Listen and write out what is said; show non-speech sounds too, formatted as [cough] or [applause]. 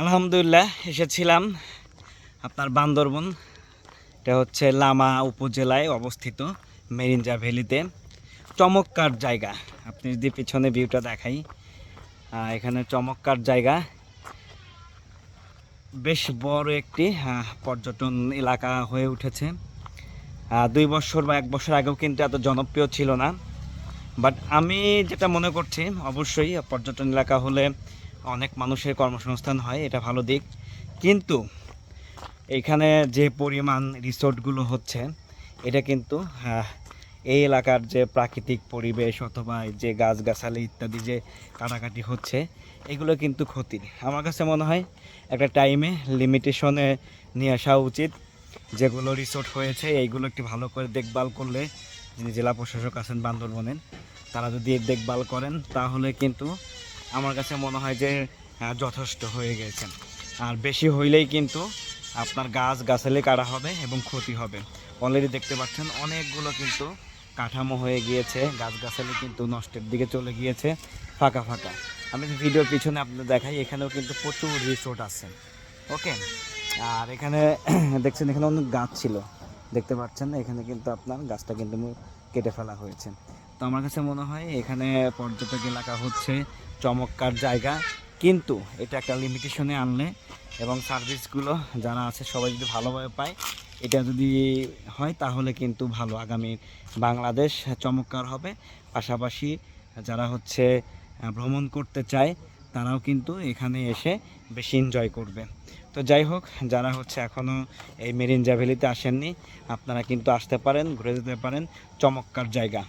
আলহামদুলিল্লাহ, এসেছিলাম আপনার বান্দরবন। এটা হচ্ছে লামা উপজেলায় অবস্থিত মেরিঞ্জা ভ্যালিতে। চমৎকার জায়গা। আপনি যদি পিছনে ভিউটা দেখাই এখানে চমৎকার জায়গা। বেশ বড় একটি পর্যটন এলাকা হয়ে উঠেছে। দুই বছর বা এক বছর আগেও কিন্তু এত জনপ্রিয় ছিল না। বাট আমি যেটা মনে করছি, অবশ্যই পর্যটন এলাকা হলে অনেক মানুষের কর্মসংস্থান হয় এটা ভালো দিক। কিন্তু এখানে যে পরিমাণ রিসোর্টগুলো হচ্ছে এটা কিন্তু আহ, এই এলাকার যে প্রাকৃতিক পরিবেশ অথবা যে গাছগাছালি ইত্যাদি যে কাটাকাটি হচ্ছে এগুলো কিন্তু ক্ষতির আমার কাছে মনে হয় একটা টাইমে লিমিটেশনে নিয়ে আসা উচিত। যেগুলো রিসোর্ট হয়েছে এইগুলো একটু ভালো করে দেখভাল করলে যিনি জেলা প্রশাসক আছেন বান্দরবনের তারা যদি দেখভাল করেন তাহলে কিন্তু আমার কাছে মনে হয় যে যথেষ্ট হয়ে গেছে। আর বেশি হইলেই কিন্তু আপনার গাছ গাছালি কাটা হবে এবং ক্ষতি হবে। অলরেডি দেখতে পাচ্ছেন, অনেকগুলো কিন্তু কাঠামো হয়ে গিয়েছে। গাছ গাছগাছালি কিন্তু নষ্টের দিকে চলে গিয়েছে, ফাঁকা ফাঁকা। আমি ভিডিওর পিছনে আপনাদের দেখাই, এখানেও কিন্তু প্রচুর রিসোর্ট আছে। ওকে আর এখানে [clears throat] দেখছেন, এখানে অনেক গাছ ছিল। দেখতে পাচ্ছেন, এখানে কিন্তু আপনার গাছটা কিন্তু কেটে ফেলা হয়েছে। তো আমার কাছে মনে হয় এখানে পর্যটক এলাকা হচ্ছে চমৎকার জায়গা। কিন্তু এটা একটা লিমিটেশনে আনলে এবং সার্ভিসগুলো যারা আছে সবাই যদি ভালোভাবে পায়, এটা যদি হয় তাহলে কিন্তু ভালো। আগামী বাংলাদেশ চমৎকার হবে। পাশাপাশি যারা হচ্ছে ভ্রমণ করতে চায়, তারাও কিন্তু এখানে এসে বেশি এনজয় করবে। তো যাই হোক, যারা হচ্ছে এখনও এই মেরিন ভ্যালিতে আসেননি, আপনারা কিন্তু আসতে পারেন, ঘুরে যেতে পারেন। চমৎকার জায়গা।